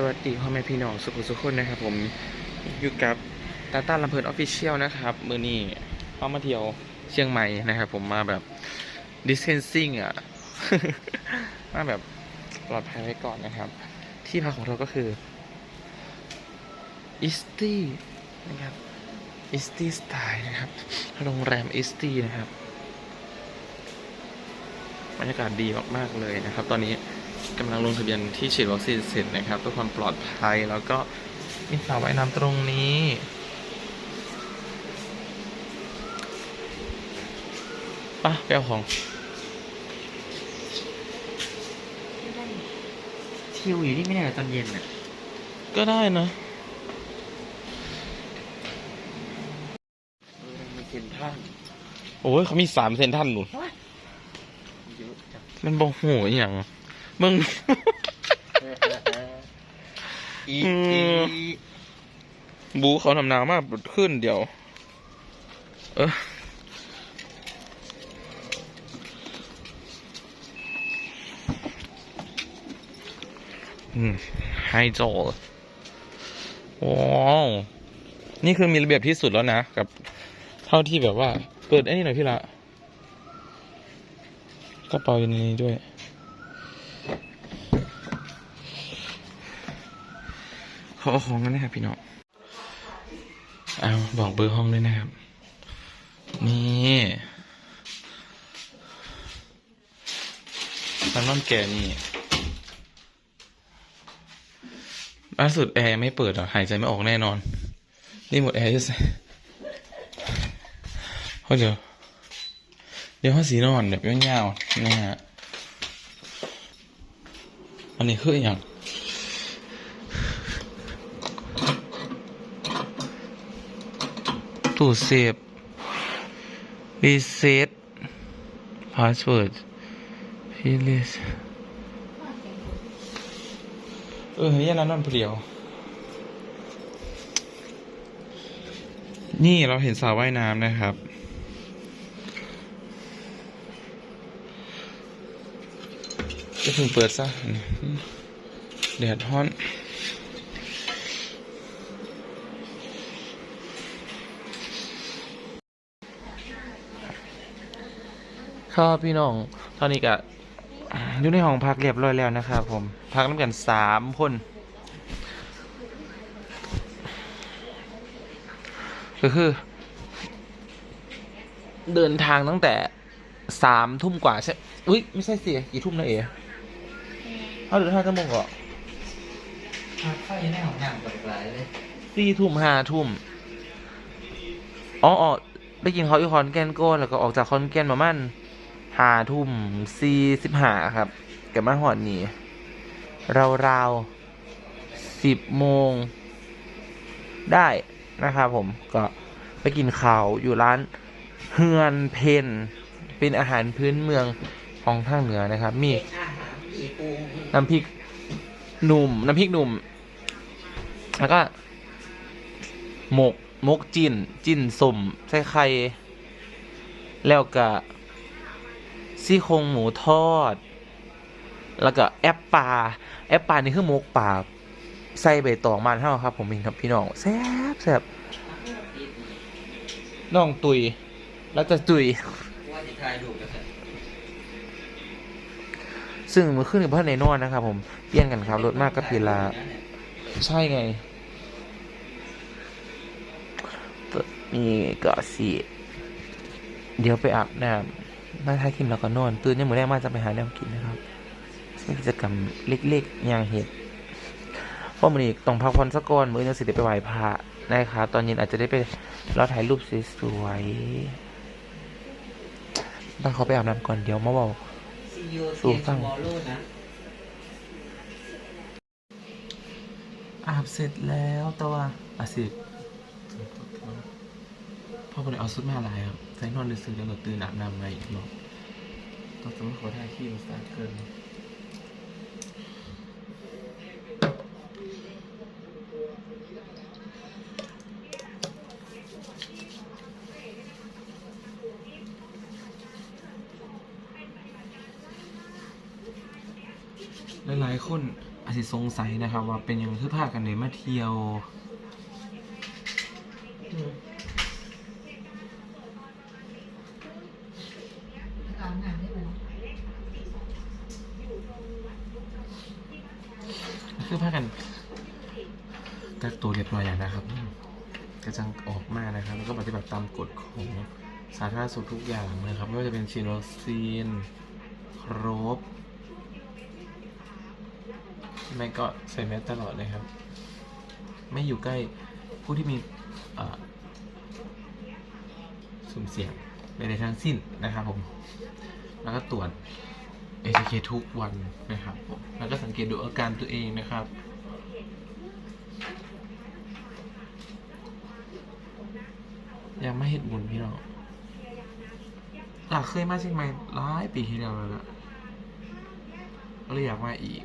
สวัสดีพ่อแม่พี่น้องสุขสุขคนนะครับ ผมอยู่กับตาต้าลำเพลินออฟฟิเชียลนะครับมือนี้เข้ามาเที่ยวเชียงใหม่นะครับ ผมมาแบบ distancing อะ มาแบบปลอดภัยไว้ก่อนนะครับ ที่พักของเราก็คืออิสตี้นะครับอิสตี้สไตล์นะครับโรงแรมอิสตี้นะครับบรรยากาศดีมากๆเลยนะครับ ตอนนี้ กำลังลงทะเบียนที่ฉีดวัคซีนเสร็จนะครับเพื่อความปลอดภัยแล้วก็มีสระว่ายน้ำตรงนี้ปะไปเอาของทิวอยู่นี่ไม่ได้เหรอตอนเย็นอะ ก็ได้นะเออมันเป็นท่านโอ้ยเขามีสามเซนทันหนุนเยอะจังมันบอกโหอหย่าง มึง อีอือีมบูเขาทำนาวมากขึ้นเดี๋ยว เอออืมไฮโจลว้าว นี่คือมีระเบียบที่สุดแล้วนะ กับ เท่าที่แบบว่า เปิดไอ้นี่หน่อยพี่ละกระเป๋าอยู่ในนี้ด้วย ขอเอาของกันนะครับพี่น้องเอาบอกเบอร์ห้องด้วยนะครับ นี่ซันนอนแก่นี่ล่าสุดแอร์ไม่เปิดอะหายใจไม่ออกแน่นอน นี่หมดแอร์จะใส่เขาเดี๋ยว เดี๋ยวเขาสีนอนแบบยาวๆนะฮะอันนี้คืออย่าง ตู้เซฟรีเซ็ตพาสเวิร์ดพีลิสเออเฮ้ยร้านนอนผู้เดียว นี่เราเห็นสระว่ายน้ำนะครับ จะเพิ่งเปิดซะแดดฮ้อน ครับพี่น้องตอนนี้ก็อยู่ในห้องพักเรียบร้อยแล้วนะครับผมพักน้ำกันสามคนก็คือ เดินทางตั้งแต่สามทุ่มกว่าใช่อุ้ยไม่ใช่สิกี่ทุ่มนะเอ๋เอาเดินทางจะโมงเหรอพักไฟในห้องน้ำกับหลายเลยสี่ทุ่มห้าทุ่มอ๋ออ๋อไปกินเขาวอยู่คอนแกนโก้แล้วก็ออกจากคอนแกนประมาณ หาทุ่มสี่สิบห้าครับกับมาหอดนี่ราวๆสิบโมงได้นะครับผมก็ไปกินข้าวอยู่ร้านเฮือนเพนเป็นอาหารพื้นเมืองของทางเหนือนะครับ มีน้ำพริกหนุ่มน้ำพริกหนุ่ม แล้วก็หมกมกจิ้น จิ้นสมใส่ไข่แล้วก็ ซี่โครงหมูทอด แล้วก็แอปปลาแอปปลานี่คือหมกปลาใส่ใบตองมันเท่าครับ ผมเองครับพี่น้องแซ่บแซ่บน้องตุย แล้วจะตุยซึ่งมือขึ้นกับพ่อในนอนนะครับ ผมเปลี่ยนกันครับรถมากกับพีลาใช่ไงตัวนี้ก็สิเดี๋ยวไปอาบน้ำ มาทายคิมแล้วก็นอน ตื่นยังมือแรกมาจะไปหาแนวกินนะครับเป็นกิจกรรมเล็กๆอย่างเหตุเพราะมันอีกต้องพักผ่อนสักก่อนมื้อนี้สิได้ไปไหว้พระนะครับตอนเย็นอาจจะได้ไปรอถ่ายรูปสวยๆต้องเขาไปอาบน้ำก่อนเดี๋ยวมาบอกซีโอสูเทียงฟังมอลโลนะอาบเสร็จแล้วแต่ว่าอาสิ พ่อคนเอาสุดมาอะไรครับใส่นอนในซื้อแล้วก็ตื่นอาบน้ำมาอีกรอบต้องสมมติขอถ่าขี้มันสตาร์ทเกินหลายๆคนอาจสิสงสัยนะครับ ว่าเป็นยังคือพากันเลยมาเที่ยว ตามงานได้ไหม คือพากันกักตัวเรียบร้อยแล้วนะครับ กระจังออกมานะครับ แล้วก็ปฏิบัติตามกฎของสาธารณสุขทุกอย่างนะครับ ไม่ว่าจะเป็นฉีดวัคซีนครบไม่ก็ใส่แมสตลอดเลยครับ ไม่อยู่ใกล้ผู้ที่มีสุ่มเสี่ยงใดๆทั้งสิ้นนะครับผม แล้วก็ตรวจ ATK ทุกวันนะครับผมแล้วก็สังเกตดูอาการตัวเองนะครับ ยังไม่เห็นบุญพี่น้องหลักเคยมาเชียงใหม่หลายปีที่แล้วแล้วนะก็เลยอยากมาอีก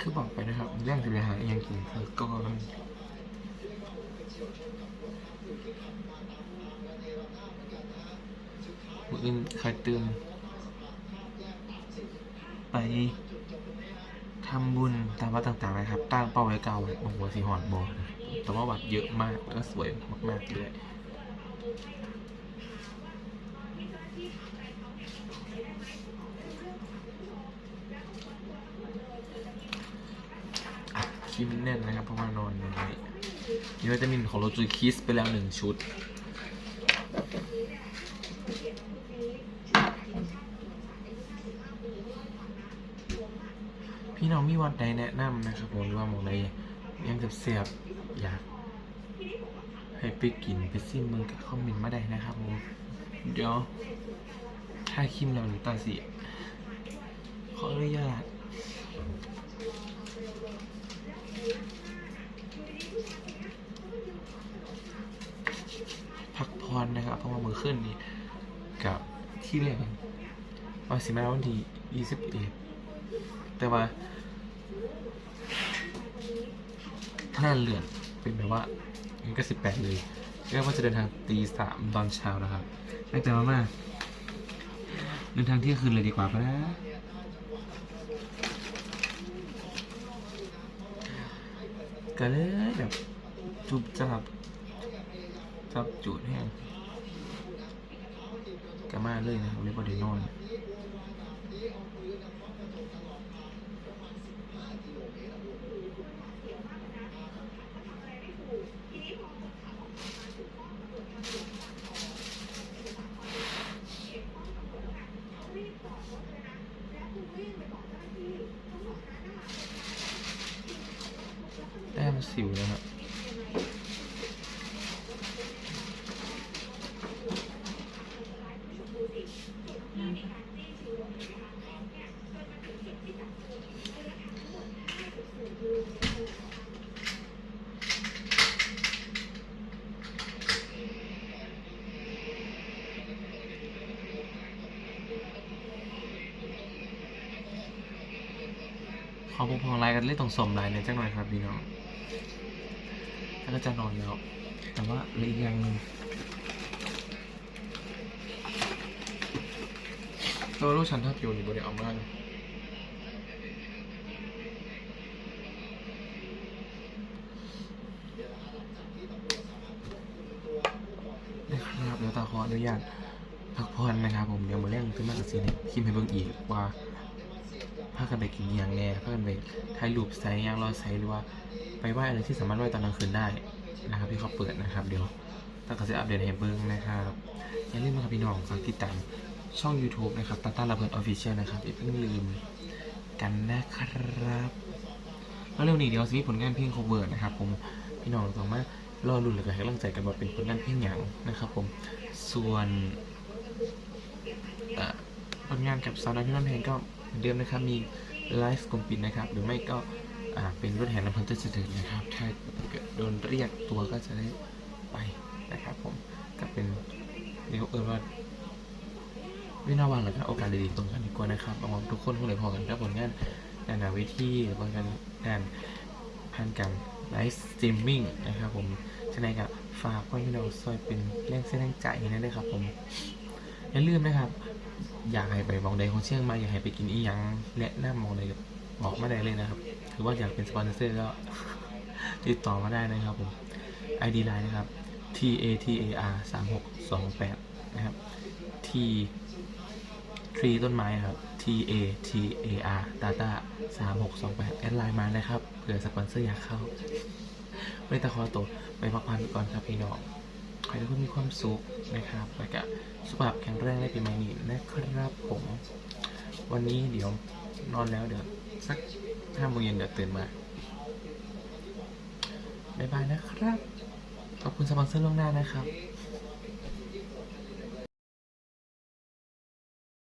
คือบอกไปนะครับเรื่องสิไปหาอยังกินคือก่อน มืออื่นใครเตือนไปทำบุญตามวัดต่างๆนะครับ ตั้งเป้าไว้เก้าวัดบางหัวสีหอดบอนแต่ว่าวัดเยอะมากแล้วก็สวยมากๆเลยคิมแน่นนะครับเพราะว่าน้อย มีวิตามินของโรจูคิสไปแล้วหนึ่งชุด พี่น้องมีวัดใดแนะนำนะครับผมหรือว่าหมองใดยังเสียบๆอยากให้ไปกินไปซิมมึงกับคอมเมนต์มาได้นะครับผมเดี๋ยวถ้าคิมแล้วหรือตาสิขออนุญาตพัก พรนะครับเพราะว่ามือขึ้นนี่กับที่เรียกว่าสิมาวันที่ยี่สิบเอ็ดแต่ว่าถ้าเลื่อนเป็นแบบว่ามันก็สิบแปดเลยเรียกว่าจะเดินทางตีสามตอนเช้านะครับแต่มามาเดินทางเที่ยงคืนเลยดีกว่าปะนะก็เลยแบบจุบจับจับจุดแห้ง ก็มาเลยนะครับไม่พอได้นอนแต้มสิวนะครับ ขอพงพองลายกันเล่นตรงสมลายเนี่ยจังหน่อยครับพี่น้องแล้วก็จะนอนแล้ว แต่ว่าเหลืออีกอย่างหนึ่งตัวลูกฉันทับอยู่นี่บริเอามากนะครับเดี๋ยวตาขออนุญาตพักผ่อนนะครับผมเดี๋ยวมาเล่นขึ้นมากับซีนี่คิมให้เบิ่งอีกว่า พากันไปกินอย่างแน่พากันไปถ่ายรูปใส่ยางรอใส่หรือว่าไปไหว้อะไรที่สามารถไหว้ตอนกลางคืนได้นะครับที่เขาเปิดนะครับเดี๋ยวตั้งแต่จะอัปเดตให้เบิ้งนะครับอย่าลืมนะครับพี่น้องฝากติดตามช่อง YouTube นะครับตาตาระเบิดออฟฟิเชียลนะครับอย่าเพิ่งลืมกันนะครับแล้วเร็วนี้เดี๋ยวจะมีผลงานเพลง cover นะครับผมพี่น้องสามารถรอรุ้นและก็ให้กำลังใจกันว่าเป็นผลงานเพลงอย่างนะครับผมส่วนผลงานกับสาวน้อยพี่น้องเพลงก็ มือนเดิมนะครับมีไลฟ์กลมปิดนะครับ หรือไม่ก็เป็นรถแห่ลำพลินเตอร์สเตนนะครับ ถ้าโดนเรียกตัวก็จะได้ไปนะครับผมก็เป็นเรียกเอิญว่าไม่น่าวันหรือกนะโอกาสดีๆตรงกันดีกว่านะครับเอาทุกคนคงเลยพอกันกับผลงานนานาวิธีหรือบางการงานผ่านการไลฟ์สตรีมมิ่งนะครับผมฉะนั้นก็ฝากไว้พี่น้องซอยเป็นแรงเส้นแรงใจนะด้วยครับผม อย่าลืมนะครับ อยากให้ไปมองใดของเชียงใหม่อยากให้ไปกินอีหยังแนะนำมองใดบอกมาได้เลยนะครับหรือว่าอยากเป็นสปอนเซอร์ก็ติดต่อมาได้นะครับผม ID line นะครับ T A T A R 3 6 2 8นะครับ T ทรีต้นไม้ครับ T A T A R Data 3 6 2 8แอดไลน์มานะครับเผื่อสปอนเซอร์อยากเข้า ไม่ตะคอตัวไปพักผ่อนก่อนครับพี่น้อง ให้ทุกคนมีความสุขนะครับแล้วก็สุขภาพแข็งแรงในปีใหม่นี้นะครับผม วันนี้เดี๋ยวนอนแล้วเดี๋ยวสักห้าโมงเย็นเดี๋ยวตื่นมาบายบายนะครับ ขอบคุณสปอนเซอร์ล่วงหน้านะครับ